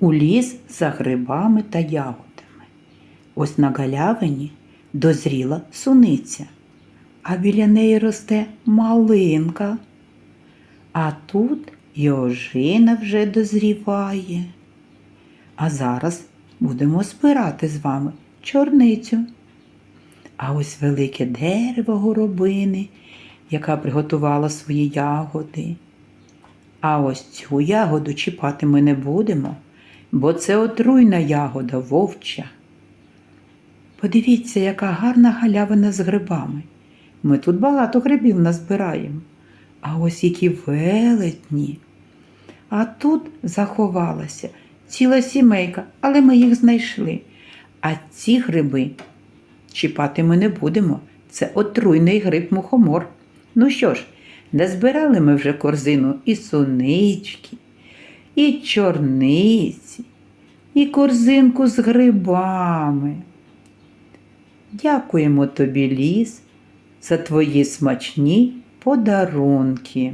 у ліс за грибами та ягодами. Ось на галявині дозріла суниця, а біля неї росте малинка. А тут і ожина вже дозріває. А зараз будемо спирати з вами чорницю. А ось велике дерево горобини, яка приготувала свої ягоди. А ось цю ягоду чіпати ми не будемо, бо це отруйна ягода вовча. Подивіться, яка гарна галявина з грибами. Ми тут багато грибів назбираємо. А ось які велетні. А тут заховалася ціла сімейка, але ми їх знайшли. А ці гриби чіпати ми не будемо. Це отруйний гриб мухомор. Ну що ж, назбирали ми вже корзину і сунички, і чорниці, і корзинку з грибами. Дякуємо тобі, ліс, за твої смачні подарунки.